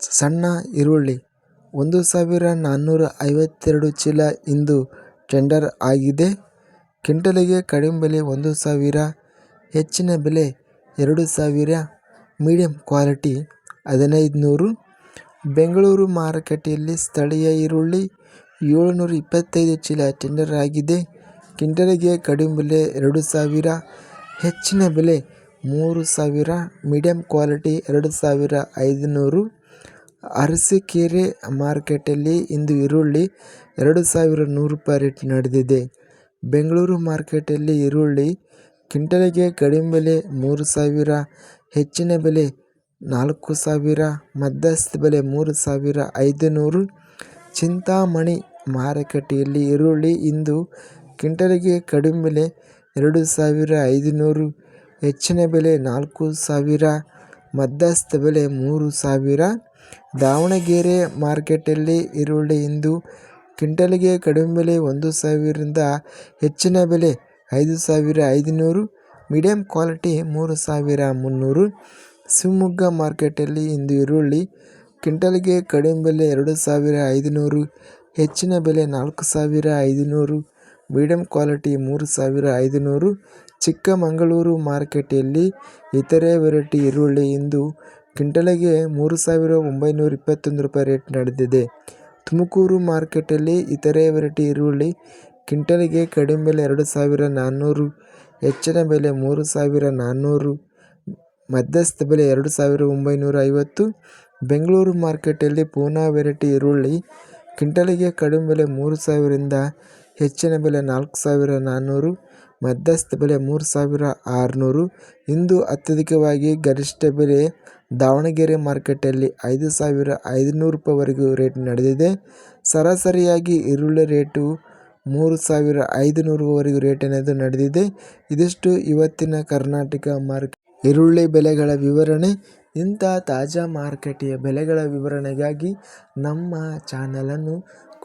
ಸಣ್ಣ ಈರುಳ್ಳಿ. ಒಂದು ಸಾವಿರ ನಾನ್ನೂರ ಐವತ್ತೆರಡು ಚೀಲ ಇಂದು ಟೆಂಡರ್ ಆಗಿದೆ. ಕ್ವಿಂಟಲಿಗೆ ಕಡಿಮೆ ಬೆಲೆ ಒಂದು ಸಾವಿರ, ಹೆಚ್ಚಿನ ಬೆಲೆ ಎರಡು ಸಾವಿರ, ಮೀಡಿಯಂ ಕ್ವಾಲಿಟಿ ಹದಿನೈದು ನೂರು ಬೆಂಗಳೂರು ಮಾರುಕಟ್ಟೆಯಲ್ಲಿ ಸ್ಥಳೀಯ ಈರುಳ್ಳಿ ಏಳುನೂರ ಇಪ್ಪತ್ತೈದು ಚೀಲ ಟೆಂಡರ್ ಆಗಿದೆ. ಕ್ವಿಂಟಲಿಗೆ ಕಡಿಮೆ ಬೆಲೆ ಎರಡು ಸಾವಿರ, ಹೆಚ್ಚಿನ ಬೆಲೆ ಮೂರು ಸಾವಿರ, ಮೀಡಿಯಂ ಕ್ವಾಲಿಟಿ ಎರಡು ಸಾವಿರ ಐದುನೂರು. ಅರಸೀಕೆರೆ ಮಾರ್ಕೆಟಲ್ಲಿ ಇಂದು ಈರುಳ್ಳಿ ಎರಡು ಸಾವಿರ ನೂರು ರೂಪಾಯಿ ರೇಟ್ ನಡೆದಿದೆ. ಬೆಂಗಳೂರು ಮಾರ್ಕೆಟಲ್ಲಿ ಈರುಳ್ಳಿ ಕ್ವಿಂಟಲಿಗೆ ಕಡಿಮೆ ಬೆಲೆ ಮೂರು ಸಾವಿರ, ಹೆಚ್ಚಿನ ಬೆಲೆ ನಾಲ್ಕು ಸಾವಿರ, ಮಧ್ಯಸ್ಥ ಬೆಲೆ ಮೂರು ಸಾವಿರ ಐದು ನೂರು ಚಿಂತಾಮಣಿ ಮಾರುಕಟ್ಟೆಯಲ್ಲಿ ಈರುಳ್ಳಿ ಇಂದು ಕ್ವಿಂಟಲಿಗೆ ಕಡಿಮೆ ಬೆಲೆ ಎರಡು ಸಾವಿರ ಐದುನೂರು, ಹೆಚ್ಚಿನ ಬೆಲೆ ನಾಲ್ಕು ಸಾವಿರ, ಮಧ್ಯಸ್ಥ ಬೆಲೆ ಮೂರು ಸಾವಿರ. ದಾವಣಗೆರೆ ಮಾರ್ಕೆಟಲ್ಲಿ ಈರುಳ್ಳಿ ಇಂದು ಕ್ವಿಂಟಲಿಗೆ ಕಡಿಮೆ ಬೆಲೆ ಒಂದು ಸಾವಿರದಿಂದ ಹೆಚ್ಚಿನ ಬೆಲೆ ಐದು ಸಾವಿರ ಐದುನೂರು, ಮೀಡಿಯಂ ಕ್ವಾಲಿಟಿ ಮೂರು ಸಾವಿರ ಮುನ್ನೂರು. ಶಿವಮೊಗ್ಗ ಮಾರ್ಕೆಟಲ್ಲಿ ಇಂದು ಈರುಳ್ಳಿ ಕ್ವಿಂಟಲ್ಗೆ ಕಡಿಮೆ ಬೆಲೆ ಎರಡು ಸಾವಿರ ಐದುನೂರು, ಹೆಚ್ಚಿನ ಬೆಲೆ ನಾಲ್ಕು ಸಾವಿರ ಐದುನೂರು, ಮೀಡಿಯಂ ಕ್ವಾಲಿಟಿ ಮೂರು ಸಾವಿರ ಐದುನೂರು. ಚಿಕ್ಕಮಗಳೂರು ಮಾರ್ಕೆಟಲ್ಲಿ ಇತರೆ ವೆರೈಟಿ ಈರುಳ್ಳಿ ಇಂದು ಕ್ವಿಂಟಲಿಗೆ ಮೂರು ಸಾವಿರ ಒಂಬೈನೂರ ಇಪ್ಪತ್ತೊಂದು ರೂಪಾಯಿ ರೇಟ್ ನಡೆದಿದೆ. ತುಮಕೂರು ಮಾರ್ಕೆಟಲ್ಲಿ ಇತರೆ ವೆರೈಟಿ ಈರುಳ್ಳಿ ಕ್ವಿಂಟಲಿಗೆ ಕಡಿಮೆ ಬೆಲೆ ಎರಡು ಸಾವಿರ ನಾನ್ನೂರು, ಹೆಚ್ಚಿನ ಬೆಲೆ ಮೂರು ಸಾವಿರ ನಾನ್ನೂರು, ಮಧ್ಯಸ್ಥ ಬೆಲೆ ಎರಡು ಸಾವಿರ ಒಂಬೈನೂರ ಐವತ್ತು. ಬೆಂಗಳೂರು ಮಾರ್ಕೆಟಲ್ಲಿ ಪೂನಾ ವೆರೈಟಿ ಈರುಳ್ಳಿ ಕ್ವಿಂಟಲಿಗೆ ಕಡಿಮೆ ಬೆಲೆ ಮೂರು ಸಾವಿರದಿಂದ ಹೆಚ್ಚಿನ ಬೆಲೆ ನಾಲ್ಕು ಸಾವಿರ ನಾನ್ನೂರು ಮಧ್ಯಸ್ಥ ಬೆಲೆ ಮೂರು ಸಾವಿರ ಆರುನೂರು. ಇಂದು ಅತ್ಯಧಿಕವಾಗಿ ಗರಿಷ್ಠ ಬೆಲೆ ದಾವಣಗೆರೆ ಮಾರ್ಕೆಟಲ್ಲಿ ಐದು ಸಾವಿರ ಐದುನೂರು ರೂಪಾಯಿವರೆಗೂ ರೇಟ್ ನಡೆದಿದೆ. ಸರಾಸರಿಯಾಗಿ ಈರುಳ್ಳಿ ರೇಟು ಮೂರು ಸಾವಿರ ಐದುನೂರುವರೆಗೂ ರೇಟ್ ಅನ್ನೋದು ನಡೆದಿದೆ. ಇದಿಷ್ಟು ಇವತ್ತಿನ ಕರ್ನಾಟಕ ಮಾರ್ಕೆಟ್ ಈರುಳ್ಳಿ ಬೆಲೆಗಳ ವಿವರಣೆ. ಇಂಥ ತಾಜಾ ಮಾರುಕಟ್ಟೆಯ ಬೆಲೆಗಳ ವಿವರಣೆಗಾಗಿ ನಮ್ಮ ಚಾನಲನ್ನು